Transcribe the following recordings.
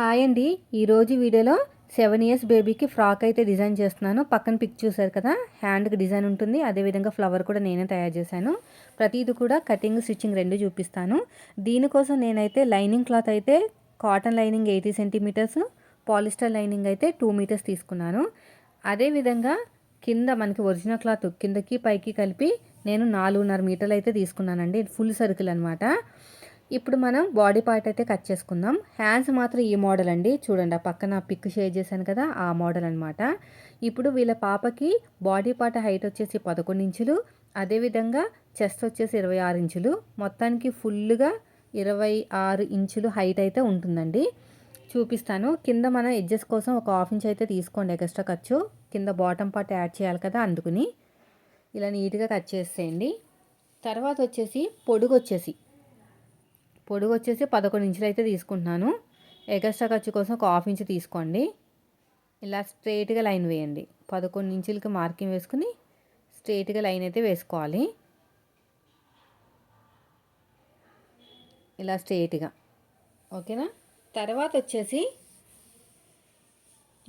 Hi అండి. ఈరోజు వీడియోలో సెవెన్ ఇయర్స్ బేబీకి ఫ్రాక్ అయితే డిజైన్ చేస్తున్నాను. పక్కన పిక్ చూసారు కదా హ్యాండ్కి డిజైన్ ఉంటుంది. అదేవిధంగా ఫ్లవర్ కూడా నేనే తయారు చేశాను. ప్రతిది కూడా కటింగ్ స్టిచ్చింగ్ రెండు చూపిస్తాను. దీనికోసం నేనైతే లైనింగ్ క్లాత్ అయితే cotton lining eighty centimetres polyester lining అయితే టూ మీటర్స్ తీసుకున్నాను. అదేవిధంగా కింద మనకి ఒరిజినల్ క్లాత్ కిందకి పైకి కలిపి నేను నాలుగున్నర మీటర్లు అయితే తీసుకున్నానండి. ఫుల్ సర్కిల్ అనమాట ఇప్పుడు మనం బాడీ పార్ట్ అయితే కట్ చేసుకుందాం. హ్యాండ్స్ మాత్రం ఈ మోడల్ అండి. చూడండి ఆ పక్కన పిక్ షేర్ చేశాను కదా ఆ మోడల్ అనమాట ఇప్పుడు వీళ్ళ పాపకి బాడీ పార్ట్ హైట్ వచ్చేసి పదకొండు ఇంచులు అదేవిధంగా చెస్ట్ వచ్చేసి ఇరవై ఆరు ఇంచులు. మొత్తానికి ఫుల్గా ఇరవై ఆరు ఇంచులు హైట్ అయితే ఉంటుందండి. చూపిస్తాను. కింద మనం ఎడ్జెస్ కోసం ఒక హాఫ్ ఇంచ్ అయితే తీసుకోండి ఎక్స్ట్రా ఖర్చు. కింద బాటమ్ పార్ట్ యాడ్ చేయాలి కదా అందుకుని. ఇలా నీట్గా కట్ చేసేయండి. తర్వాత వచ్చేసి పొడుగు వచ్చేసి పొడుగు వచ్చేసి పదకొండు ఇంచులు అయితే తీసుకుంటున్నాను. ఎగస్ట్రా ఖర్చు కోసం ఒక హాఫ్ ఇంచ్ తీసుకోండి. ఇలా స్ట్రైట్గా లైన్ వేయండి. పదకొండు ఇంచులకి మార్కింగ్ వేసుకుని స్ట్రైట్గా లైన్ అయితే వేసుకోవాలి. ఇలా స్ట్రైట్గా. ఓకేనా? తర్వాత వచ్చేసి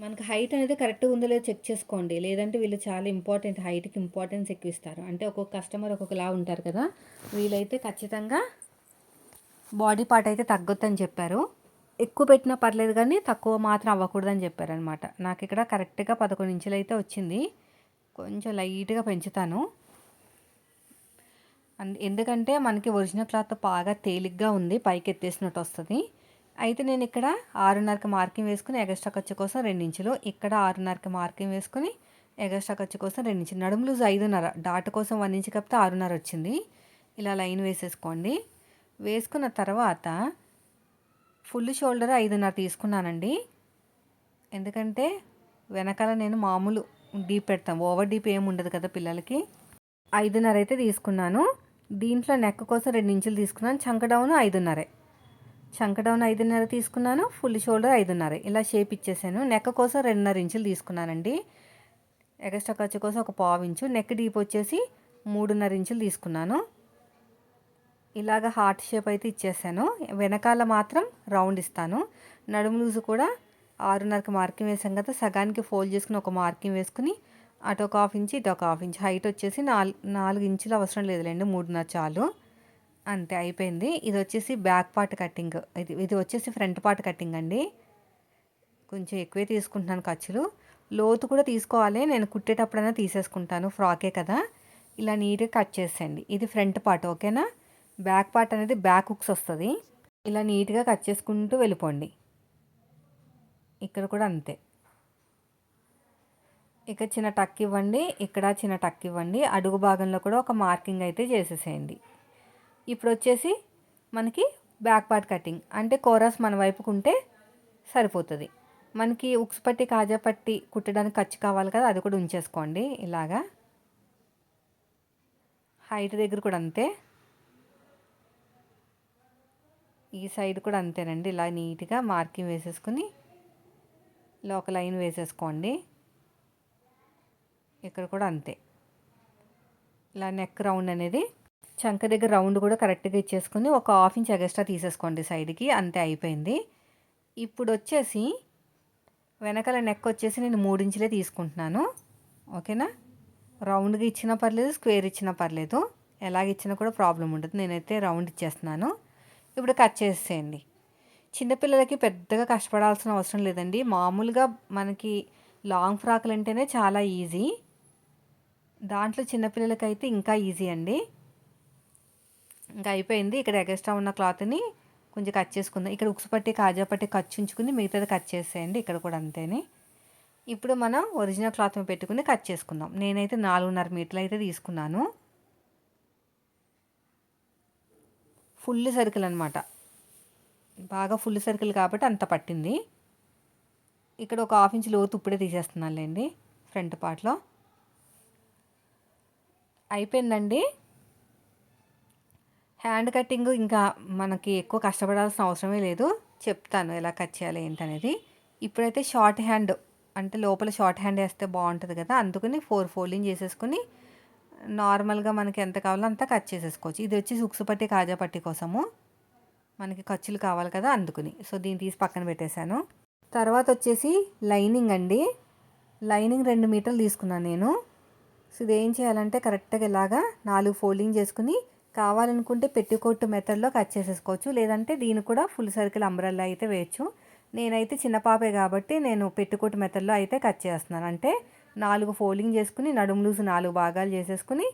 మనకు హైట్ అనేది కరెక్ట్గా ఉందో లేదో చెక్ చేసుకోండి. లేదంటే వీళ్ళు చాలా ఇంపార్టెంట్ హైట్కి ఇంపార్టెన్స్ ఎక్కువ ఇస్తారు. అంటే ఒక్కొక్క కస్టమర్ ఒక్కొక్కలా ఉంటారు కదా. వీళ్ళైతే ఖచ్చితంగా బాడీ పార్ట్ అయితే తగ్గొద్దని చెప్పారు. ఎక్కువ పెట్టినా పర్లేదు కానీ తక్కువ మాత్రం అవ్వకూడదని చెప్పారనమాట నాకు ఇక్కడ కరెక్ట్గా పదకొండు ఇంచులు అయితే వచ్చింది. కొంచెం లైట్గా పెంచుతాను. ఎందుకంటే మనకి ఒరిజినల్ క్లాత్ బాగా తేలిగ్గా ఉంది పైకి ఎత్తేసినట్టు వస్తుంది. అయితే నేను ఇక్కడ ఆరున్నరకి మార్కింగ్ వేసుకుని ఎగస్ట్రా ఖర్చు కోసం రెండు ఇంచులు ఇక్కడ ఆరున్నరకి మార్కింగ్ వేసుకుని ఎగస్ట్రా ఖర్చు కోసం రెండు ఇంచులు. నడుము లూజ్ ఐదున్నర డాట్ కోసం వన్ ఇంచు కప్పితే ఆరున్నర వచ్చింది. ఇలా లైన్ వేసేసుకోండి. వేసుకున్న తర్వాత ఫుల్ షోల్డర్ ఐదున్నర తీసుకున్నానండి. ఎందుకంటే వెనకాల నేను మామూలు డీప్ పెడతాను ఓవర్ డీప్ ఏమి ఉండదు కదా పిల్లలకి. ఐదున్నర అయితే తీసుకున్నాను. దీంట్లో నెక్ కోసం రెండు ఇంచులు తీసుకున్నాను. చంక డౌన్ ఐదున్నరే. చంక డౌన్ ఐదున్నర తీసుకున్నాను. ఫుల్ షోల్డర్ ఐదున్నర. ఇలా షేప్ ఇచ్చేసాను. నెక్ కోసం రెండున్నర ఇంచులు తీసుకున్నానండి. ఎగస్ట్రా ఖర్చు కోసం ఒక పావు ఇంచు. నెక్ డీప్ వచ్చేసి మూడున్నర ఇంచులు తీసుకున్నాను. ఇలాగ హార్ట్ షేప్ అయితే ఇచ్చేసాను. వెనకాల మాత్రం రౌండ్ ఇస్తాను. నడుము లూజు కూడా ఆరున్నరకి మార్కింగ్ వేసాం కదా సగానికి ఫోల్డ్ చేసుకుని ఒక మార్కింగ్ వేసుకుని అటు ఒక హాఫ్ ఇంచ్ ఇటు ఒక హాఫ్ ఇంచ్ హైట్ వచ్చేసి నాలుగు నాలుగు ఇంచులు అవసరం లేదులేండి మూడున్నర చాలు. అంతే అయిపోయింది. ఇది వచ్చేసి బ్యాక్ పార్ట్ కటింగ్ ఇది ఇది వచ్చేసి ఫ్రంట్ పార్ట్ కటింగ్ అండి. కొంచెం ఎక్కువే తీసుకుంటున్నాను ఖర్చులు. లోతు కూడా తీసుకోవాలి. నేను కుట్టేటప్పుడైనా తీసేసుకుంటాను ఫ్రాకే కదా. ఇలా నీట్గా కట్ చేసేయండి. ఇది ఫ్రంట్ పార్ట్ ఓకేనా? బ్యాక్ పార్ట్ అనేది బ్యాక్ హుక్స్ వస్తుంది. ఇలా నీట్గా కట్ చేసుకుంటూ వెళ్ళిపోండి. ఇక్కడ కూడా అంతే. ఇక్కడ చిన్న టక్ ఇవ్వండి ఇక్కడ చిన్న టక్ ఇవ్వండి. అడుగు భాగంలో కూడా ఒక మార్కింగ్ అయితే చేసేసేయండి. ఇప్పుడు వచ్చేసి మనకి బ్యాక్ పార్ట్ కటింగ్. అంటే కోరస్ మన వైపుకు ఉంటే సరిపోతుంది. మనకి ఉక్స్ పట్టి కాజా పట్టి కుట్టడానికి ఖర్చు కావాలి కదా అది కూడా ఉంచేసుకోండి ఇలాగా. హైట్ దగ్గర కూడా అంతే. ఈ సైడ్ కూడా అంతేనండి. ఇలా నీట్గా మార్కింగ్ వేసేసుకుని ఇలా ఒక లైన్ వేసేసుకోండి. ఇక్కడ కూడా అంతే. ఇలా నెక్ రౌండ్ అనేది చంక దగ్గర రౌండ్ కూడా కరెక్ట్గా ఇచ్చేసుకుని ఒక హాఫ్ ఇంచ్ ఎగస్ట్రా తీసేసుకోండి సైడ్కి. అంతే అయిపోయింది. ఇప్పుడు వచ్చేసి వెనకాల నెక్ వచ్చేసి నేను మూడు ఇంచులే తీసుకుంటున్నాను. ఓకేనా? రౌండ్గా ఇచ్చినా పర్లేదు స్క్వేర్ ఇచ్చినా పర్లేదు. ఎలాగ ఇచ్చినా కూడా ప్రాబ్లం ఉండదు. నేనైతే రౌండ్ ఇచ్చేస్తున్నాను. ఇప్పుడు కట్ చేసేయండి. చిన్నపిల్లలకి పెద్దగా కష్టపడాల్సిన అవసరం లేదండి. మామూలుగా మనకి లాంగ్ ఫ్రాక్లు అంటేనే చాలా ఈజీ. దాంట్లో చిన్నపిల్లలకైతే ఇంకా ఈజీ అండి. ఇంకా అయిపోయింది. ఇక్కడ ఎగస్ట్రా ఉన్న క్లాత్ని కొంచెం కట్ చేసుకుందాం. ఇక్కడ ఉక్సు పట్టి కాజా పట్టి కచ్చుంచుకుని ఉంచుకుని మిగతాది కట్ చేసేయండి. ఇక్కడ కూడా అంతేనే. ఇప్పుడు మనం ఒరిజినల్ క్లాత్ పెట్టుకుని కట్ చేసుకుందాం. నేనైతే నాలుగున్నర మీటర్లు అయితే తీసుకున్నాను. ఫుల్ సర్కిల్ అనమాట బాగా ఫుల్ సర్కిల్ కాబట్టి అంత పట్టింది. ఇక్కడ ఒక హాఫ్ ఇంచ్ లోతు ఇప్పుడే తీసేస్తున్నానులేండి ఫ్రంట్ పార్ట్లో. అయిపోయిందండి. హ్యాండ్ కటింగ్ ఇంకా మనకి ఎక్కువ కష్టపడాల్సిన అవసరమే లేదు. చెప్తాను ఎలా కట్ చేయాలి ఏంటనేది. ఇప్పుడైతే షార్ట్ హ్యాండ్ అంటే లోపల షార్ట్ హ్యాండ్ వేస్తే బాగుంటుంది కదా అందుకని ఫోర్ ఫోల్డింగ్ చేసేసుకుని నార్మల్గా మనకి ఎంత కావాలో అంత కట్ చేసేసుకోవచ్చు. ఇది వచ్చి సుక్సు పట్టి కాజా పట్టి కోసము మనకి ఖర్చులు కావాలి కదా అందుకుని. సో దీన్ని తీసి పక్కన పెట్టేశాను. తర్వాత వచ్చేసి లైనింగ్ అండి. లైనింగ్ రెండు మీటర్లు తీసుకున్నాను నేను. సో ఇది ఏం చేయాలంటే కరెక్ట్గా ఇలాగా నాలుగు ఫోల్డింగ్ చేసుకుని కావాలనుకుంటే పెట్టికోట్ మెథడ్లో కట్ చేసేసుకోవచ్చు. లేదంటే దీన్ని కూడా ఫుల్ సర్కిల్ అంబ్రెల్లా అయితే వేయచ్చు. నేనైతే చిన్న పాపే కాబట్టి నేను పెట్టుకోట్టు మెథడ్లో అయితే కట్ చేస్తున్నాను. అంటే నాలుగు ఫోల్డింగ్ చేసుకుని నడుము లూజు నాలుగు భాగాలు చేసేసుకుని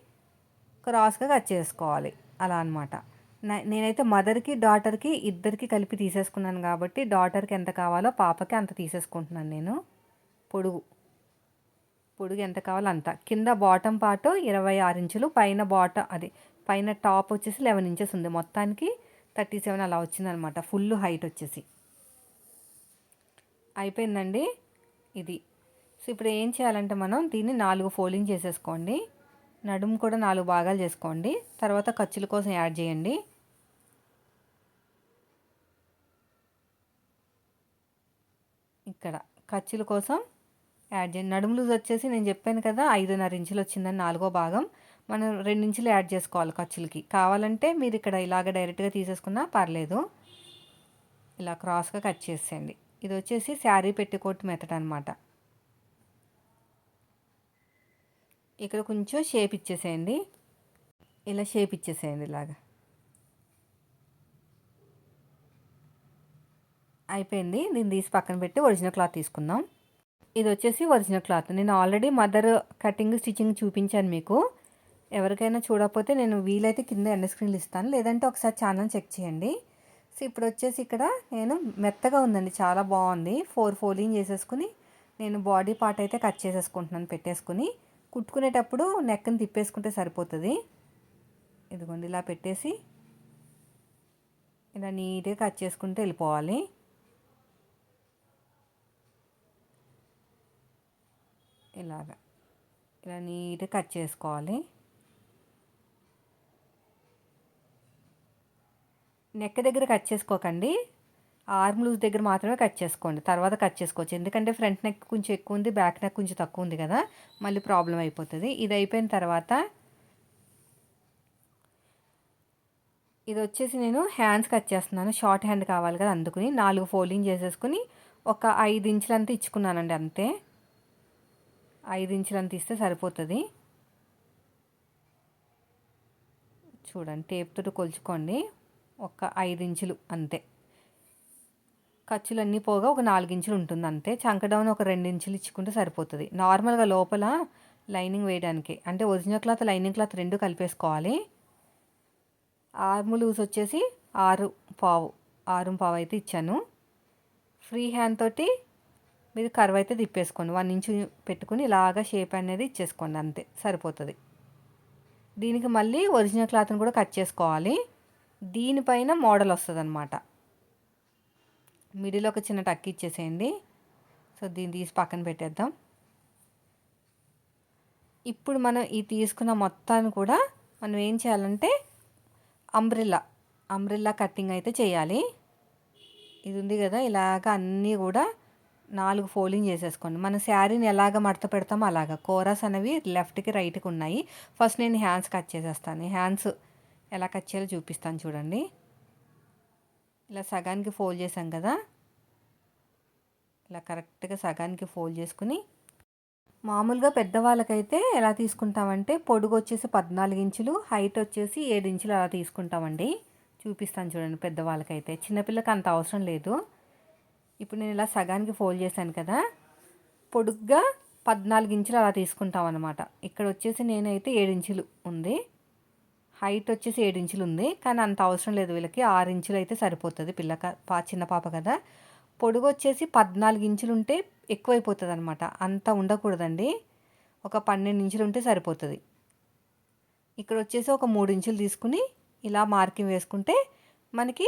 క్రాస్గా కట్ చేసుకోవాలి. అలా అనమాట నేనైతే మదర్కి డాటర్కి ఇద్దరికి కలిపి తీసేసుకున్నాను కాబట్టి డాటర్కి ఎంత కావాలో పాపకి అంత తీసేసుకుంటున్నాను నేను. పొడుగు. పొడుగు ఎంత కావాలో అంత. కింద బాటమ్ పార్ట్ ఇరవై ఆరు ఇంచులు పైన బాటమ్ అది పైన టాప్ వచ్చేసి లెవెన్ ఇంచెస్ ఉంది. మొత్తానికి థర్టీ సెవెన్ అలా వచ్చిందనమాట ఫుల్ హైట్ వచ్చేసి. అయిపోయిందండి. ఇది. సో ఇప్పుడు ఏం చేయాలంటే మనం దీన్ని నాలుగు ఫోల్డింగ్ చేసేసుకోండి. నడుము కూడా నాలుగు భాగాలు చేసుకోండి. తర్వాత ఖర్చుల కోసం యాడ్ చేయండి. ఇక్కడ ఖర్చుల కోసం యాడ్ చేయండి. నడుము లూజ్ వచ్చేసి నేను చెప్పాను కదా ఐదున్నర ఇంచులు వచ్చిందని నాలుగో భాగం. మనం రెండు ఇంచులు యాడ్ చేసుకోవాలి ఖర్చులకి. కావాలంటే మీరు ఇక్కడ ఇలాగ డైరెక్ట్గా తీసేసుకున్నా పర్లేదు. ఇలా క్రాస్గా కట్ చేసేయండి. ఇది వచ్చేసి శారీ పెట్టికోట్ మెథడ్ అనమాట ఇక్కడ కొంచెం షేప్ ఇచ్చేసేయండి. ఇలా షేప్ ఇచ్చేసేయండి ఇలాగా. అయిపోయింది. దీన్ని తీసి పక్కన పెట్టి ఒరిజినల్ క్లాత్ తీసుకుందాం. ఇది వచ్చేసి ఒరిజినల్ క్లాత్. నేను ఆల్రెడీ మదర్ కటింగ్ స్టిచ్చింగ్ చూపించాను మీకు. ఎవరికైనా చూడకపోతే నేను వీలైతే కింద ఎండ స్క్రీన్లు ఇస్తాను. లేదంటే ఒకసారి ఛానల్ చెక్ చేయండి. సో ఇప్పుడు వచ్చేసి ఇక్కడ నేను మెత్తగా ఉందండి. చాలా బాగుంది. ఫోర్ ఫోలింగ్ చేసేసుకుని నేను బాడీ పార్ట్ అయితే కట్ చేసేసుకుంటున్నాను పెట్టేసుకుని. కుట్టుకునేటప్పుడు నెక్కని తిప్పేసుకుంటే సరిపోతుంది. ఇదిగోండి ఇలా పెట్టేసి ఇలా నీట్గా కట్ చేసుకుంటూ వెళ్ళిపోవాలి. ఇలాగా. ఇలా నీట్గా కట్ చేసుకోవాలి. నెక్ దగ్గర కట్ చేసుకోకండి. ఆర్మ్ లూజ్ దగ్గర మాత్రమే కట్ చేసుకోండి. తర్వాత కట్ చేసుకోవచ్చు. ఎందుకంటే ఫ్రంట్ నెక్ కొంచెం ఎక్కువ ఉంది బ్యాక్ నెక్ కొంచెం తక్కువ ఉంది కదా మళ్ళీ ప్రాబ్లం అయిపోతుంది. ఇది అయిపోయిన తర్వాత ఇది వచ్చేసి నేను హ్యాండ్స్ కట్ చేస్తున్నాను. షార్ట్ హ్యాండ్ కావాలి కదా అందుకుని నాలుగు ఫోల్డింగ్ చేసేసుకుని ఒక ఐదు ఇంచులంతా ఇచ్చుకున్నానండి అంతే. ఐదు ఇంచులంత ఇస్తే సరిపోతుంది. చూడండి టేప్తో కొలుచుకోండి. ఒక ఐదు ఇంచులు అంతే. ఖర్చులన్నీ పోగా ఒక నాలుగు ఇంచులు ఉంటుంది అంతే చంకడౌన్ ఒక రెండు ఇంచులు ఇచ్చుకుంటే సరిపోతుంది. నార్మల్గా లోపల లైనింగ్ వేయడానికి. అంటే ఒరిజినల్ క్లాత్ లైనింగ్ క్లాత్ రెండు కలిపేసుకోవాలి. ఆర్మ్ లూజ్ వచ్చేసి ఆరు పావు ఆరు పావు అయితే ఇచ్చాను. ఫ్రీ హ్యాండ్ తోటి మీరు కర్వ్ అయితే తిప్పేసుకోండి. వన్ ఇంచు పెట్టుకుని ఇలాగా షేప్ అనేది ఇచ్చేసుకోండి అంతే సరిపోతుంది. దీనికి మళ్ళీ ఒరిజినల్ క్లాత్ని కూడా కట్ చేసుకోవాలి. దీనిపైన మోడల్ వస్తుంది అనమాట మిడిల్ ఒక చిన్న టక్ ఇచ్చేసేయండి. సో దీన్ని తీసి పక్కన పెట్టేద్దాం. ఇప్పుడు మనం ఈ తీసుకున్న మొత్తాన్ని కూడా మనం ఏం చేయాలంటే అంబ్రిల్లా అంబ్రిల్లా కట్టింగ్ అయితే చేయాలి. ఇది ఉంది కదా ఇలాగ అన్నీ కూడా నాలుగు ఫోల్డింగ్ చేసేసుకోండి. మన శారీని ఎలాగ మడత పెడతామో అలాగ. కోరస్ అనేవి లెఫ్ట్కి రైట్కి ఉన్నాయి. ఫస్ట్ నేను హ్యాండ్స్ కట్ చేసేస్తాను. హ్యాండ్స్ ఎలా కట్ చేయాలో చూపిస్తాను చూడండి. ఇలా సగానికి ఫోల్డ్ చేసాం కదా? ఇలా కరెక్ట్గా సగానికి ఫోల్డ్ చేసుకుని మామూలుగా పెద్దవాళ్ళకైతే ఎలా తీసుకుంటామంటే పొడుగు వచ్చేసి పద్నాలుగు ఇంచులు హైట్ వచ్చేసి ఏడు ఇంచులు అలా తీసుకుంటామండి. చూపిస్తాను చూడండి పెద్దవాళ్ళకైతే. చిన్నపిల్లకి అంత అవసరం లేదు. ఇప్పుడు నేను ఇలా సగానికి ఫోల్డ్ చేశాను కదా? పొడుగ్గా పద్నాలుగు ఇంచులు అలా తీసుకుంటాం అనమాట ఇక్కడ వచ్చేసి నేనైతే ఏడు ఇంచులు ఉంది. హైట్ వచ్చేసి ఏడు ఇంచులు ఉంది కానీ అంత అవసరం లేదు వీళ్ళకి. ఆరు ఇంచులు అయితే సరిపోతుంది పిల్లక పా చిన్న పాప కదా. పొడుగు వచ్చేసి పద్నాలుగు ఇంచులు ఉంటే ఎక్కువైపోతుంది అనమాట అంత ఉండకూడదండి. ఒక పన్నెండు ఇంచులు ఉంటే సరిపోతుంది. ఇక్కడ వచ్చేసి ఒక మూడు ఇంచులు తీసుకుని ఇలా మార్కింగ్ వేసుకుంటే మనకి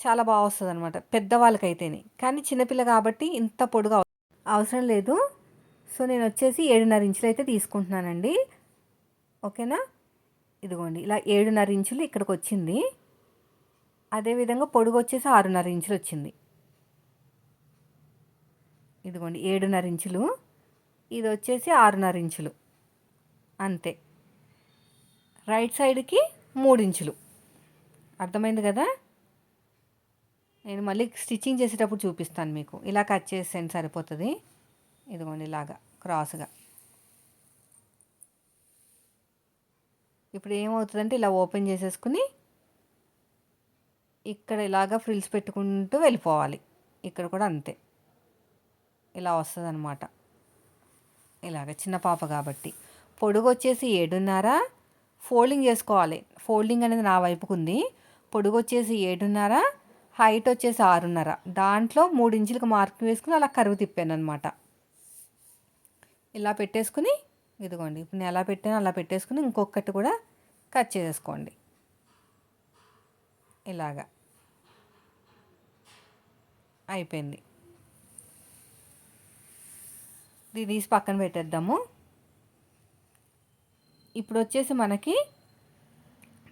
చాలా బాగా వస్తుంది అనమాట పెద్దవాళ్ళకైతేనే. కానీ చిన్నపిల్ల కాబట్టి ఇంత పొడుగు అవసరం లేదు. సో నేను వచ్చేసి ఏడున్నర ఇంచులు అయితే తీసుకుంటున్నానండి. ఓకేనా? ఇదిగోండి ఇలా ఏడున్నర ఇంచులు ఇక్కడికి వచ్చింది అదేవిధంగా పొడుగు వచ్చేసి ఆరున్నర ఇంచులు వచ్చింది ఇదిగోండి ఏడున్నర ఇంచులు. ఇది వచ్చేసి ఆరున్నర ఇంచులు. అంతే. రైట్ సైడ్కి మూడు ఇంచులు. అర్థమైంది కదా? నేను మళ్ళీ స్టిచ్చింగ్ చేసేటప్పుడు చూపిస్తాను మీకు. ఇలా కట్ చేసేయండి సరిపోతుంది. ఇదిగోండి ఇలాగా క్రాస్గా. ఇప్పుడు ఏమవుతుందంటే ఇలా ఓపెన్ చేసేసుకుని ఇక్కడ ఇలాగా ఫ్రిల్స్ పెట్టుకుంటూ వెళ్ళిపోవాలి. ఇక్కడ కూడా అంతే. ఇలా వస్తుంది అనమాట ఇలాగ చిన్న పాప కాబట్టి. పొడుగు వచ్చేసి ఏడున్నర ఫోల్డింగ్ చేసుకోవాలి. ఫోల్డింగ్ అనేది నా వైపుకు ఉంది పొడుగు వచ్చేసి ఏడున్నర హైట్ వచ్చేసి ఆరున్నర. దాంట్లో మూడు ఇంచులకు మార్క్ వేసుకుని అలా కరువు తిప్పాను అనమాట ఇలా పెట్టేసుకుని ఇదిగోండి ఇప్పుడు నేను ఎలా పెట్టానో అలా పెట్టేసుకుని ఇంకొకటి కూడా కట్ చేసేసుకోండి. ఇలాగా. అయిపోయింది. ఇది తీసి పక్కన పెట్టేద్దాము. ఇప్పుడు వచ్చేసి మనకి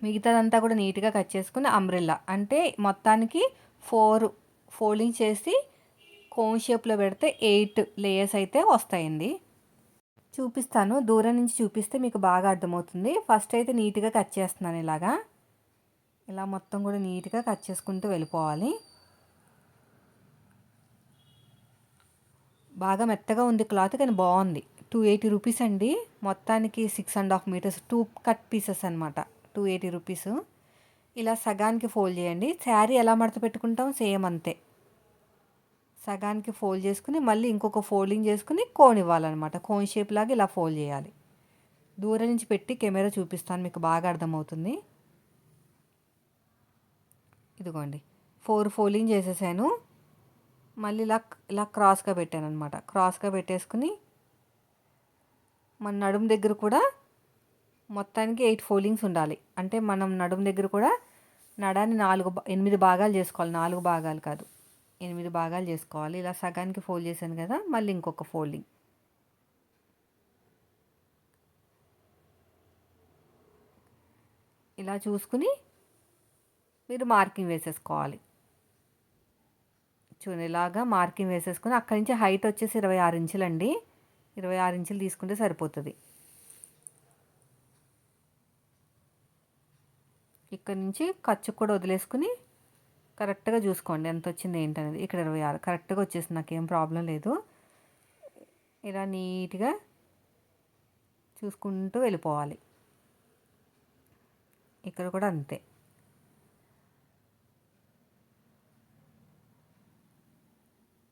మిగతాదంతా కూడా నీట్గా కట్ చేసుకుని అంబ్రెల్లా అంటే మొత్తానికి ఫోర్ ఫోల్డింగ్ చేసి కోన్ షేప్లో పెడితే ఎయిట్ లేయర్స్ అయితే వస్తాయండి. చూపిస్తాను. దూరం నుంచి చూపిస్తే మీకు బాగా అర్థమవుతుంది. ఫస్ట్ అయితే నీట్గా కట్ చేస్తున్నాను ఇలాగా. ఇలా మొత్తం కూడా నీట్గా కట్ చేసుకుంటూ వెళ్ళిపోవాలి. బాగా మెత్తగా ఉంది క్లాత్ కానీ బాగుంది. టూ ఎయిటీ రూపీస్ అండి. మొత్తానికి six and half metres two cut pieces అనమాట టూ ఎయిటీ రూపీస్ ఇలా సగానికి ఫోల్డ్ చేయండి. శారీ ఎలా మడత పెట్టుకుంటాం? సేమ్ అంతే. సగానికి ఫోల్డ్ చేసుకుని మళ్ళీ ఇంకొక ఫోల్డింగ్ చేసుకుని కోన్ ఇవ్వాలన్నమాట కోన్ షేప్ లాగా ఇలా ఫోల్డ్ చేయాలి. దూరం నుంచి పెట్టి కెమెరా చూపిస్తాను మీకు బాగా అర్థమవుతుంది. ఇదిగోండి. ఫోర్ ఫోల్డింగ్ చేసేసాను. మళ్ళీ ఇలా ఇలా క్రాస్గా పెట్టాను అనమాట క్రాస్గా పెట్టేసుకుని మన నడుము దగ్గర కూడా మొత్తానికి ఎయిట్ ఫోల్డింగ్స్ ఉండాలి. అంటే మనం నడుము దగ్గర కూడా నడాన్ని నాలుగు ఎనిమిది భాగాలు చేసుకోవాలి. నాలుగు భాగాలు కాదు. ఎనిమిది భాగాలు చేసుకోవాలి. ఇలా సగానికి ఫోల్డ్ చేశాను కదా మళ్ళీ ఇంకొక ఫోల్డింగ్ ఇలా చూసుకుని మీరు మార్కింగ్ వేసేసుకోవాలి. చూడండి ఇలాగా మార్కింగ్ వేసేసుకుని అక్కడి నుంచి హైట్ వచ్చేసి ఇరవై ఆరు ఇంచులు అండి ఇరవై ఆరు ఇంచులు తీసుకుంటే సరిపోతుంది. ఇక్కడ నుంచి ఖర్చు కూడా వదిలేసుకుని కరెక్ట్గా చూసుకోండి ఎంత వచ్చింది ఏంటనేది. ఇక్కడ ఇరవై ఆరు. కరెక్ట్గా వచ్చేసింది. నాకేం ప్రాబ్లం లేదు. ఇలా నీట్గా చూసుకుంటూ వెళ్ళిపోవాలి. ఇక్కడ కూడా అంతే.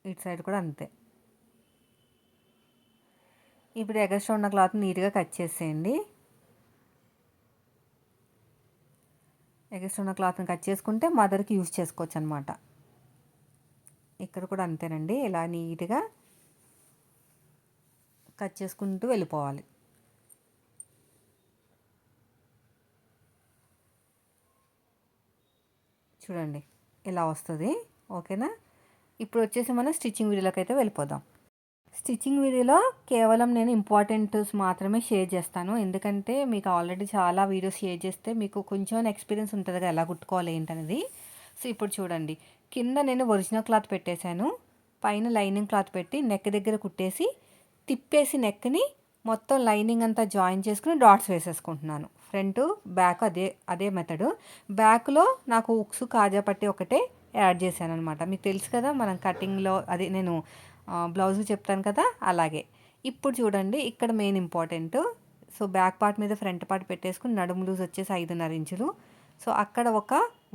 ఇటు సైడ్ కూడా అంతే. ఇప్పుడు ఎగస్ట్రా ఉన్న క్లాత్ నీట్గా కట్ చేసేయండి. ఎగస్ట్రా ఉన్న క్లాత్ని కట్ చేసుకుంటే మదర్కి యూజ్ చేసుకోవచ్చు అనమాట ఇక్కడ కూడా అంతేనండి. ఇలా నీట్గా కట్ చేసుకుంటూ వెళ్ళిపోవాలి. చూడండి ఇలా వస్తుంది. ఓకేనా? ఇప్పుడు వచ్చేసి మనం స్టిచ్చింగ్ వీడియోలోకి అయితే వెళ్ళిపోదాం. స్టిచ్చింగ్ వీడియోలో కేవలం నేను ఇంపార్టెంట్స్ మాత్రమే షేర్ చేస్తాను. ఎందుకంటే మీకు ఆల్రెడీ చాలా వీడియోస్ షేర్ చేస్తే మీకు కొంచెం ఎక్స్పీరియన్స్ ఉంటుంది కదా ఎలా కుట్టుకోవాలి ఏంటనేది. సో ఇప్పుడు చూడండి. కింద నేను ఒరిజినల్ క్లాత్ పెట్టేశాను. పైన లైనింగ్ క్లాత్ పెట్టి నెక్ దగ్గర కుట్టేసి తిప్పేసి నెక్ని మొత్తం లైనింగ్ అంతా జాయిన్ చేసుకుని డాట్స్ వేసేసుకుంటున్నాను. ఫ్రంట్ బ్యాక్ అదే అదే మెథడు. బ్యాక్లో నాకు ఉక్సు కాజా పట్టి ఒకటే యాడ్ చేశాను అనమాట మీకు తెలుసు కదా మనం కటింగ్లో అది నేను బ్లౌజ్ చెప్తాను కదా అలాగే. ఇప్పుడు చూడండి ఇక్కడ main important. So back part మీద ఫ్రంట్ పార్ట్ పెట్టేసుకుని నడుము లూజ్ వచ్చేసి ఐదున్నర ఇంచులు. సో అక్కడ ఒక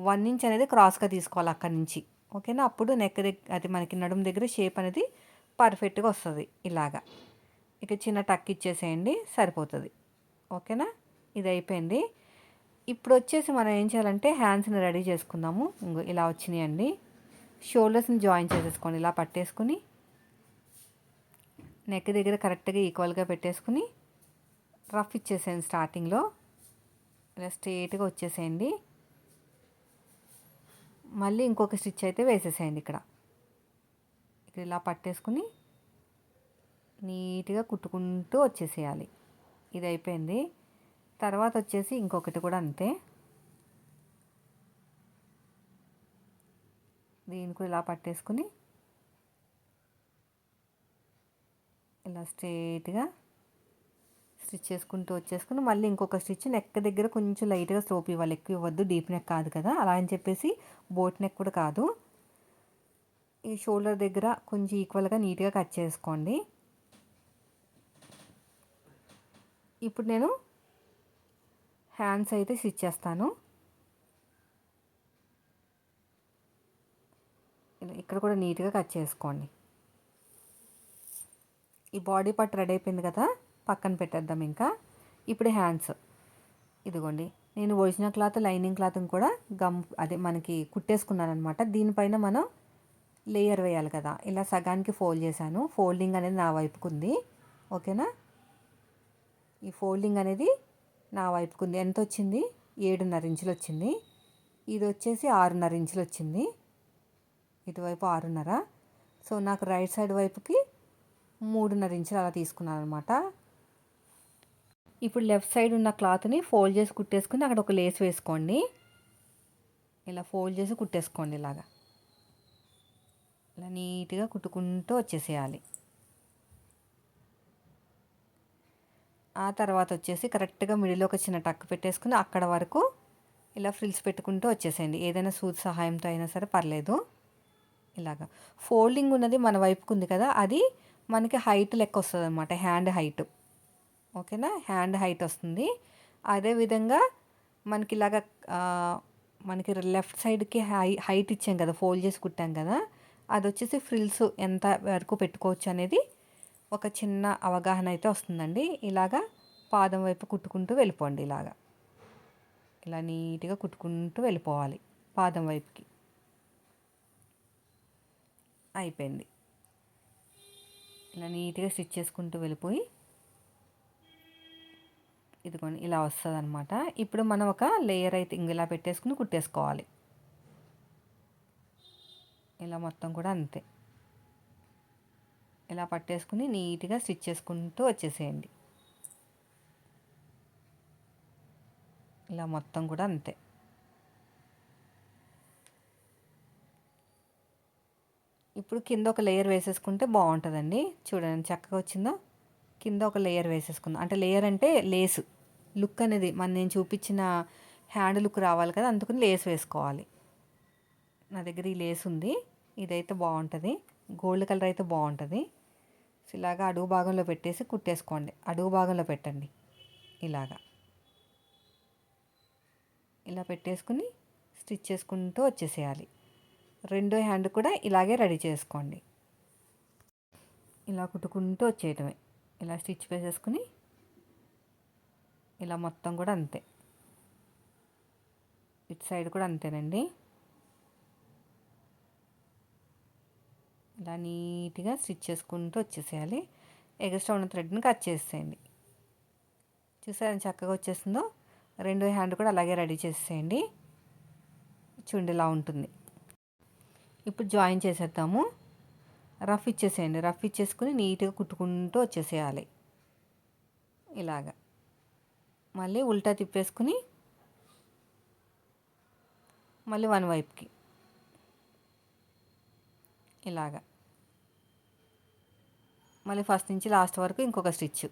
వన్ ఇంచ్ అనేది క్రాస్గా తీసుకోవాలి అక్కడ నుంచి. ఓకేనా? అప్పుడు నెక్ దగ్గర అది మనకి నడుము దగ్గర షేప్ అనేది పర్ఫెక్ట్గా వస్తుంది ఇలాగా. ఇక చిన్న టక్ ఇచ్చేసేయండి సరిపోతుంది. ఓకేనా? ఇది అయిపోయింది. ఇప్పుడు వచ్చేసి మనం ఏం చేయాలంటే హ్యాండ్స్ని రెడీ చేసుకుందాము. ఇంకో ఇలా వచ్చినాయండి. షోల్డర్స్ని జాయిన్ చేసేసుకోండి ఇలా పట్టేసుకుని. నెక్ దగ్గర కరెక్ట్గా ఈక్వల్గా పెట్టేసుకుని రఫ్ ఇచ్చేసేయండి స్టార్టింగ్లో. ఇలా స్ట్రేట్గా వచ్చేసేయండి. మళ్ళీ ఇంకొక స్టిచ్ అయితే వేసేసేయండి ఇక్కడ. ఇక్కడ ఇలా పట్టేసుకుని నీట్గా కుట్టుకుంటూ వచ్చేసేయాలి. ఇది అయిపోయింది. తర్వాత వచ్చేసి ఇంకొకటి కూడా అంతే. దీనికి కూడా ఇలా పట్టేసుకుని ఇలా స్ట్రైట్గా స్టిచ్ చేసుకుంటూ వచ్చేసుకుని మళ్ళీ ఇంకొక స్టిచ్ నెక్ దగ్గర కొంచెం లైట్గా స్లోప్ ఇవ్వాలి. ఎక్కువ ఇవ్వద్దు డీప్ నెక్ కాదు కదా. అలా అని చెప్పేసి బోట్ నెక్ కూడా కాదు. ఈ షోల్డర్ దగ్గర కొంచెం ఈక్వల్గా నీట్గా కట్ చేసుకోండి. ఇప్పుడు నేను హ్యాండ్స్ అయితే స్టిచ్ చేస్తాను. ఇక్కడ కూడా నీట్గా కట్ చేసుకోండి. ఈ బాడీ పార్ట్ రెడీ అయిపోయింది కదా పక్కన పెట్టేద్దాం ఇంకా. ఇప్పుడు హ్యాండ్స్. ఇదిగోండి నేను ఒరిజినల్ క్లాత్ లైనింగ్ క్లాత్ని కూడా గమ్ అదే మనకి కుట్టేసుకున్నాను అనమాట దీనిపైన మనం లేయర్ వేయాలి కదా. ఇలా సగానికి ఫోల్డ్ చేశాను. ఫోల్డింగ్ అనేది నా వైపుకు ఉంది ఓకేనా? ఈ ఫోల్డింగ్ అనేది నా వైపుకు ఉంది ఎంత వచ్చింది ఏడున్నర ఇంచులు వచ్చింది ఇది వచ్చేసి ఆరున్నర ఇంచులు వచ్చింది ఇటువైపు ఆరున్నర. సో నాకు రైట్ సైడ్ వైపుకి మూడున్నర ఇంచులు అలా తీసుకున్నాను అనమాట ఇప్పుడు లెఫ్ట్ సైడ్ ఉన్న క్లాత్ని ఫోల్డ్ చేసి కుట్టేసుకుని అక్కడ ఒక లేస్ వేసుకోండి. ఇలా ఫోల్డ్ చేసి కుట్టేసుకోండి ఇలాగా. ఇలా నీట్గా కుట్టుకుంటూ వచ్చేసేయాలి. ఆ తర్వాత వచ్చేసి కరెక్ట్గా మిడిల్లో ఒక చిన్న టక్ పెట్టేసుకుని అక్కడ వరకు ఇలా ఫ్రిల్స్ పెట్టుకుంటూ వచ్చేసేయండి. ఏదైనా సూది సహాయంతో అయినా సరే పర్లేదు. ఇలాగా. ఫోల్డింగ్ ఉన్నది మన వైపుకు ఉంది కదా అది మనకి హైట్ లెక్క వస్తుంది అనమాట హ్యాండ్ హైట్. ఓకేనా? హ్యాండ్ హైట్ వస్తుంది. అదేవిధంగా మనకి ఇలాగ మనకి లెఫ్ట్ సైడ్కి హై హైట్ ఇచ్చాం కదా ఫోల్డ్ చేసి కుట్టాం కదా అది వచ్చేసి ఫ్రిల్స్ ఎంత వరకు పెట్టుకోవచ్చు అనేది ఒక చిన్న అవగాహన అయితే వస్తుందండి. ఇలాగా పాదం వైపు కుట్టుకుంటూ వెళ్ళిపోండి ఇలాగా. ఇలా నీట్గా కుట్టుకుంటూ వెళ్ళిపోవాలి పాదం వైపుకి. అయిపోయింది. ఇలా నీట్గా స్టిచ్ చేసుకుంటూ వెళ్ళిపోయి ఇదిగోండి ఇలా వస్తుంది అనమాట ఇప్పుడు మనం ఒక లేయర్ అయితే ఇంక ఇలా పెట్టేసుకుని కుట్టేసుకోవాలి. ఇలా మొత్తం కూడా అంతే. ఇలా పట్టేసుకుని నీట్గా స్టిచ్ చేసుకుంటూ వచ్చేసేయండి. ఇలా మొత్తం కూడా అంతే. ఇప్పుడు కింద ఒక లేయర్ వేసేసుకుంటే బాగుంటుందండి. చూడండి చక్కగా వచ్చిందో. కింద ఒక లేయర్ వేసేసుకుందాం. అంటే లేయర్ అంటే లేసు లుక్ అనేది మన నేను చూపించిన హ్యాండ్ లుక్ రావాలి కదా అందుకని లేస్ వేసుకోవాలి. నా దగ్గర ఈ లేస్ ఉంది. ఇదైతే బాగుంటుంది. గోల్డ్ కలర్ అయితే బాగుంటుంది. ఇలాగా అడుగు భాగంలో పెట్టేసి కుట్టేసుకోండి. అడుగు భాగంలో పెట్టండి. ఇలాగా. ఇలా పెట్టేసుకుని స్టిచ్ చేసుకుంటూ వచ్చేసేయాలి. రెండో హ్యాండ్ కూడా ఇలాగే రెడీ చేసుకోండి. ఇలా కుట్టుకుంటూ వచ్చేయటమే. ఇలా స్టిచ్ వేసేసుకుని ఇలా మొత్తం కూడా అంతే. ఇటు సైడ్ కూడా అంతేనండి. ఇలా నీట్గా స్టిచ్ చేసుకుంటూ వచ్చేసేయాలి. ఎగస్ట్రా ఉన్న థ్రెడ్ని కట్ చేసేయండి. చూసారా చక్కగా వచ్చేసిందో రెండో హ్యాండ్ కూడా అలాగే రెడీ చేసేయండి. చూడండి ఇలా ఉంటుంది. ఇప్పుడు జాయిన్ చేసేద్దాము. రఫ్ ఇచ్చేసేయండి. రఫ్ ఇచ్చేసుకుని నీట్గా కుట్టుకుంటూ వచ్చేసేయాలి. ఇలాగ. మళ్ళీ ఉల్టా తిప్పేసుకుని మళ్ళీ వన్ వైపుకి. ఇలాగా. మళ్ళీ ఫస్ట్ నుంచి లాస్ట్ వరకు ఇంకొక స్టిచ్.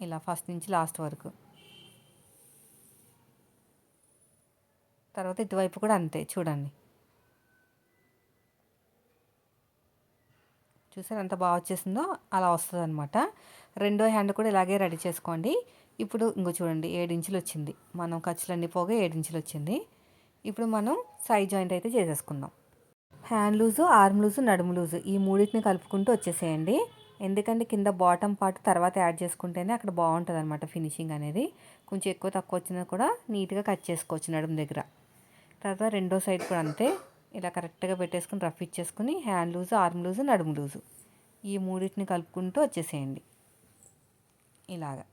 ఇలా ఫస్ట్ నుంచి లాస్ట్ వరకు. తర్వాత ఇటువైపు కూడా అంతే చూడండి. చూసారు ఎంత బాగా వచ్చేసిందో? అలా వస్తుంది అనమాట రెండో హ్యాండ్ కూడా ఇలాగే రెడీ చేసుకోండి. ఇప్పుడు ఇంకో చూడండి ఇంచులు వచ్చింది. మనం ఖర్చులన్నీ పోగా ఇంచులు వచ్చింది. ఇప్పుడు మనం సైడ్ జాయింట్ అయితే చేసేసుకుందాం. హ్యాండ్ లూజు ఆర్మ్ లూజు నడుము లూజు ఈ మూడింటిని కలుపుకుంటూ వచ్చేసేయండి. ఎందుకంటే కింద బాటమ్ పార్ట్ తర్వాత యాడ్ చేసుకుంటేనే అక్కడ బాగుంటుంది అనమాట ఫినిషింగ్ అనేది. కొంచెం ఎక్కువ తక్కువ వచ్చినా కూడా నీట్గా కట్ చేసుకోవచ్చు నడుము దగ్గర. తర్వాత రెండో సైడ్ కూడా అంతే. ఇలా కరెక్ట్గా పెట్టేసుకుని రఫ్ ఇచ్చేసుకుని హ్యాండ్ లూజు ఆర్మ్ లూజు నడుము లూజు. ఈ మూడింటిని కలుపుకుంటూ వచ్చేసేయండి. ఇలాగా.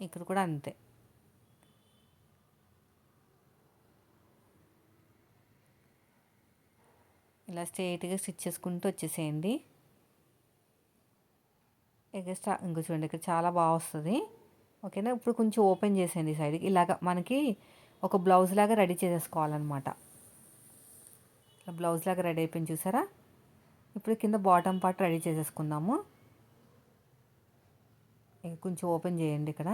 ఇక్కడ కూడా అంతే. ఇలా స్ట్రైట్గా స్టిచ్ చేసుకుంటూ వచ్చేసేయండి. ఎగస్ట్రా ఇంకో చూడండి ఇక్కడ చాలా బాగా వస్తుంది. ఓకేనా? ఇప్పుడు కొంచెం ఓపెన్ చేసేయండి సైడ్కి. ఇలాగ మనకి ఒక బ్లౌజ్ లాగా రెడీ చేసేసుకోవాలన్నమాట. ఇలా బ్లౌజ్ లాగా రెడీ అయిపోయింది చూసారా? ఇప్పుడు కింద బాటమ్ పార్ట్ రెడీ చేసేసుకుందాము. కొంచెం ఓపెన్ చేయండి ఇక్కడ.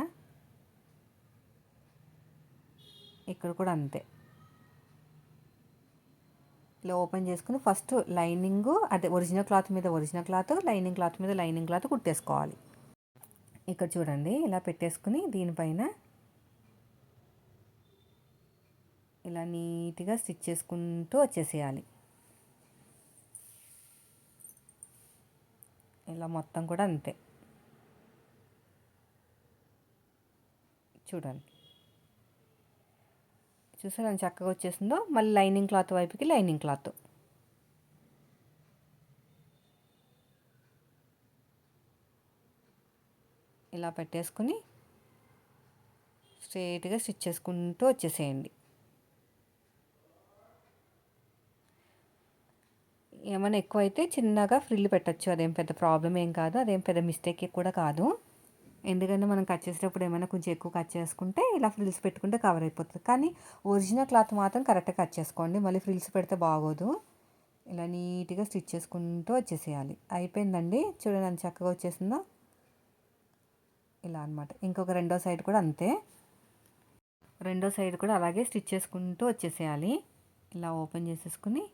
ఇక్కడ కూడా అంతే. ఇలా ఓపెన్ చేసుకుని ఫస్ట్ లైనింగ్ అదే ఒరిజినల్ క్లాత్ మీద ఒరిజినల్ క్లాత్ లైనింగ్ క్లాత్ మీద లైనింగ్ క్లాత్ కుట్టేసుకోవాలి. ఇక్కడ చూడండి ఇలా పెట్టేసుకుని దీనిపైన ఇలా నీట్గా స్టిచ్ చేసుకుంటూ వచ్చేసేయాలి. ఇలా మొత్తం కూడా అంతే. చూడండి. చూసారా చక్కగా వచ్చేసిందో? మళ్ళీ లైనింగ్ క్లాత్ వైపుకి లైనింగ్ క్లాత్. ఇలా పెట్టేసుకుని స్ట్రైట్గా స్టిచ్ చేసుకుంటూ వచ్చేసేయండి. ఏమైనా ఎక్కువ అయితే చిన్నగా ఫ్రిల్ పెట్టచ్చు. అదేం పెద్ద ప్రాబ్లం ఏం కాదు. అదేం పెద్ద మిస్టేక్ కూడా కాదు. ఎందుకంటే మనం కట్ చేసేటప్పుడు ఏమైనా కొంచెం ఎక్కువ కట్ చేసుకుంటే ఇలా ఫ్రిల్స్ పెట్టుకుంటే కవర్ అయిపోతుంది. కానీ ఒరిజినల్ క్లాత్ మాత్రం కరెక్ట్గా కట్ చేసుకోండి. మళ్ళీ ఫ్రిల్స్ పెడితే బాగోదు. ఇలా నీట్గా స్టిచ్ చేసుకుంటూ వచ్చేసేయాలి. అయిపోయిందండి. చూడండి చక్కగా వచ్చేసిందా. ఇలా అనమాట ఇంకొక రెండో సైడ్ కూడా అంతే. రెండో సైడ్ కూడా అలాగే స్టిచ్ చేసుకుంటూ వచ్చేసేయాలి. ఇలా ఓపెన్ చేసేసుకుని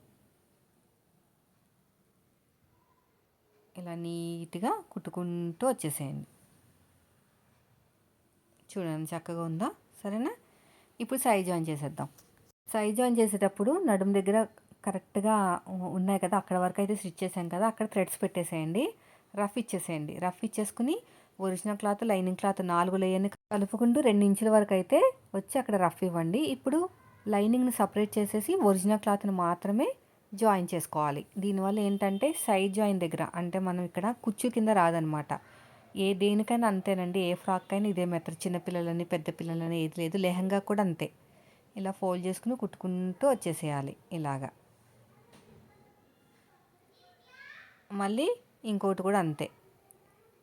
ఇలా నీట్గా కుట్టుకుంటూ వచ్చేసేయండి. చూడండి చక్కగా ఉందా? సరేనా? ఇప్పుడు సైజ్ జాయిన్ చేసేద్దాం. సైజ్ జాయిన్ చేసేటప్పుడు నడుము దగ్గర కరెక్ట్గా ఉన్నాయి కదా? అక్కడ వరకు అయితే స్టిచ్ చేసాం కదా? అక్కడ థ్రెడ్స్ పెట్టేసేయండి. రఫ్ ఇచ్చేసేయండి. రఫ్ ఇచ్చేసుకుని ఒరిజినల్ క్లాత్ లైనింగ్ క్లాత్ నాలుగు లేయర్ని కలుపుకుంటూ రెండు ఇంచుల వరకు అయితే వచ్చి అక్కడ రఫ్ ఇవ్వండి. ఇప్పుడు లైనింగ్ని సపరేట్ చేసేసి ఒరిజినల్ క్లాత్ని మాత్రమే జాయిన్ చేసుకోవాలి. దీనివల్ల ఏంటంటే సైడ్ జాయిన్ దగ్గర అంటే మనం ఇక్కడ కుచ్చు కింద రాదనమాట. ఏ దేనికైనా అంతేనండి ఏ ఫ్రాక్ అయినా ఇదే మెథడ్ చిన్నపిల్లలని పెద్ద పిల్లలని ఏది లేదు లెహంగా కూడా అంతే. ఇలా ఫోల్డ్ చేసుకుని కుట్టుకుంటూ వచ్చేసేయాలి ఇలాగా. మళ్ళీ ఇంకోటి కూడా అంతే.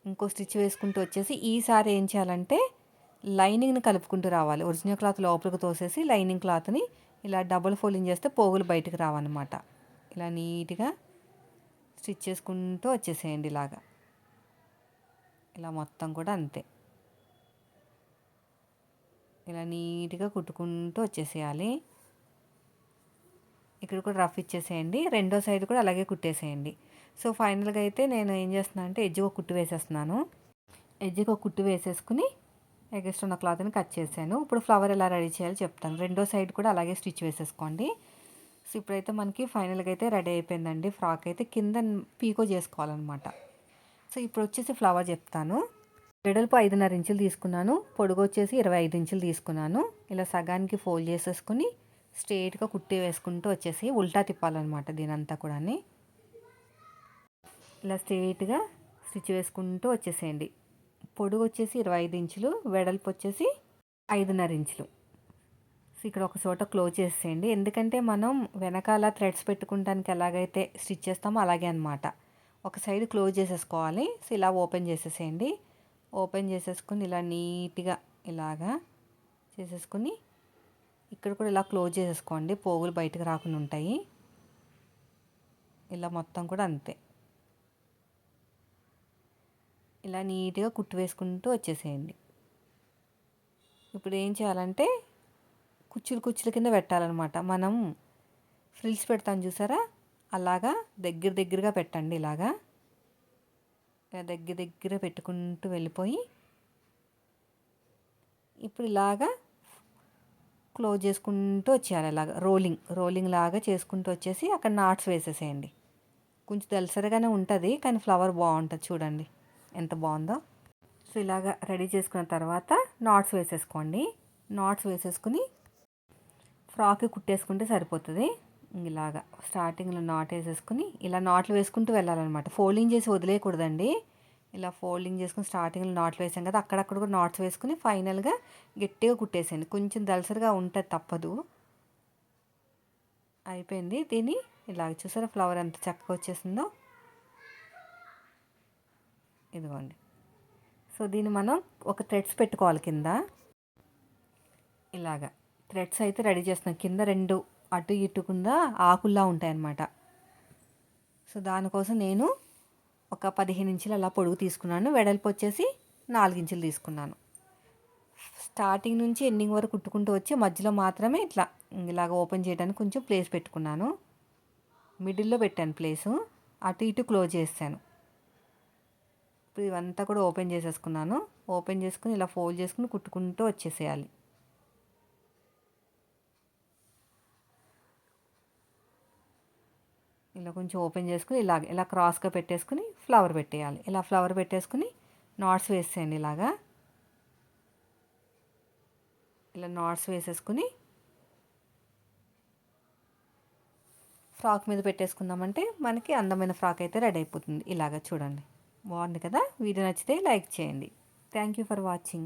ఇంకో స్టిచ్ వేసుకుంటూ వచ్చేసి ఈసారి ఏం చేయాలంటే లైనింగ్ని కలుపుకుంటూ రావాలి. ఒరిజినల్ క్లాత్ లోపలికి తోసేసి లైనింగ్ క్లాత్ని ఇలా డబుల్ ఫోల్డింగ్ చేస్తే పోగులు బయటకు రావన్నమాట. ఇలా నీట్గా స్టిచ్ చేసుకుంటూ వచ్చేసేయండి ఇలాగా. ఇలా మొత్తం కూడా అంతే. ఇలా నీట్గా కుట్టుకుంటూ వచ్చేసేయాలి. ఇక్కడ కూడా రఫ్ ఇచ్చేసేయండి. రెండో సైడ్ కూడా అలాగే కుట్టేసేయండి. సో ఫైనల్గా అయితే నేను ఏం చేస్తున్నాను అంటే ఎడ్జ్కి ఒక కుట్టు వేసేస్తున్నాను. ఎడ్జ్కి ఒక కుట్టు వేసేసుకుని ఎగస్ట్ ఉన్న క్లాత్ని కట్ చేశాను. ఇప్పుడు ఫ్లవర్ ఎలా రెడీ చేయాలో చెప్తాను. రెండో సైడ్ కూడా అలాగే స్టిచ్ వేసేసుకోండి. సో ఇప్పుడైతే మనకి ఫైనల్గా అయితే రెడీ అయిపోయిందండి. ఫ్రాక్ అయితే కింద పీకో చేసుకోవాలన్నమాట. సో ఇప్పుడు వచ్చేసి ఫ్లవర్ చెప్తాను. వెడల్పు ఐదున్నర ఇంచులు తీసుకున్నాను. పొడుగు వచ్చేసి ఇరవై ఐదు ఇంచులు తీసుకున్నాను. ఇలా సగానికి ఫోల్డ్ చేసేసుకుని స్ట్రేట్గా కుట్టి వేసుకుంటూ వచ్చేసి ఉల్టా తిప్పాలన్నమాట దీనంతా కూడా ఇలా స్ట్రేట్గా స్టిచ్ వేసుకుంటూ వచ్చేసేయండి. పొడుగు వచ్చేసి ఇరవై ఐదు ఇంచులు వెడల్పు వచ్చేసి ఐదున్నర ఇంచులు. సో ఇక్కడ ఒక చోట క్లోజ్ చేసేయండి. ఎందుకంటే మనం వెనకాల థ్రెడ్స్ పెట్టుకుంటానికి ఎలాగైతే స్టిచ్ చేస్తామో అలాగే అనమాట ఒక సైడ్ క్లోజ్ చేసేసుకోవాలి. సో ఇలా ఓపెన్ చేసేసేయండి. ఓపెన్ చేసేసుకుని ఇలా నీట్గా ఇలాగా చేసేసుకుని ఇక్కడ కూడా ఇలా క్లోజ్ చేసేసుకోండి. పోగులు బయటకు రాకుండా ఉంటాయి. ఇలా మొత్తం కూడా అంతే. ఇలా నీట్గా కుట్టు వేసుకుంటూ వచ్చేసేయండి. ఇప్పుడు ఏం చేయాలంటే కుచ్చులు కుచ్చుల కింద పెట్టాలన్నమాట. మనం ఫ్రిల్స్ పెడతాం చూసారా? అలాగా దగ్గర దగ్గరగా పెట్టండి ఇలాగా. ఇలా దగ్గర దగ్గర పెట్టుకుంటూ వెళ్ళిపోయి ఇప్పుడు ఇలాగా క్లోజ్ చేసుకుంటూ వచ్చేయాలి ఇలాగా రోలింగ్ రోలింగ్ లాగా చేసుకుంటూ వచ్చేసి అక్కడ నాట్స్ వేసేసేయండి. కొంచెం దలసరిగానే ఉంటుంది కానీ ఫ్లవర్ బాగుంటుంది చూడండి. ఎంత బాగుందో. సో ఇలాగా రెడీ చేసుకున్న తర్వాత నాట్స్ వేసేసుకోండి. నాట్స్ వేసేసుకుని ఫ్రాక్ కుట్టేసుకుంటే సరిపోతుంది. ఇలాగ స్టార్టింగ్లో నాట్ వేసేసుకుని ఇలా నాట్లు వేసుకుంటూ వెళ్ళాలన్నమాట. ఫోల్డింగ్ చేసి వదిలేయకూడదండి. ఇలా ఫోల్డింగ్ చేసుకుని స్టార్టింగ్లో నాట్లు వేసాం కదా అక్కడక్కడ కూడా నాట్స్ వేసుకుని ఫైనల్గా గట్టిగా కుట్టేసేయండి. కొంచెం దలసరిగా ఉంటుంది తప్పదు. అయిపోయింది. దీన్ని ఇలాగ చూసారా ఫ్లవర్ ఎంత చక్కగా వచ్చేసిందో. ఇదిగోండి. సో దీన్ని మనం ఒక థ్రెడ్స్ పెట్టుకోవాలి కింద. ఇలాగా. థ్రెడ్స్ అయితే రెడీ చేస్తున్నాం. కింద రెండు అటు ఇటు కింద ఆకుల్లా ఉంటాయన్నమాట. సో దానికోసం నేను ఒక పదిహేను ఇంచులు అలా పొడుగు తీసుకున్నాను. వెడల్పు వచ్చేసి నాలుగించులు తీసుకున్నాను. స్టార్టింగ్ నుంచి ఎండింగ్ వరకు కుట్టుకుంటూ వచ్చి మధ్యలో మాత్రమే ఇట్లా ఇలాగ ఓపెన్ చేయడానికి కొంచెం ప్లేస్ పెట్టుకున్నాను. మిడిల్లో పెట్టాను ప్లేసు. అటు ఇటు క్లోజ్ చేశాను. ఇప్పుడు ఇవంతా కూడా ఓపెన్ చేసేసుకున్నాను. ఓపెన్ చేసుకుని ఇలా ఫోల్డ్ చేసుకుని కుట్టుకుంటూ వచ్చేసేయాలి. ఇలా కొంచెం ఓపెన్ చేసుకుని ఇలా ఇలా క్రాస్గా పెట్టేసుకుని ఫ్లవర్ పెట్టేయాలి. ఇలా ఫ్లవర్ పెట్టేసుకుని నాట్స్ వేసేయండి ఇలాగా. ఇలా నాట్స్ వేసేసుకుని ఫ్రాక్ మీద పెట్టేసుకున్నామంటే మనకి అందమైన ఫ్రాక్ అయితే రెడీ అయిపోతుంది. ఇలాగ చూడండి. బాగుంది కదా? వీడియో నచ్చితే లైక్ చేయండి. Thank you for watching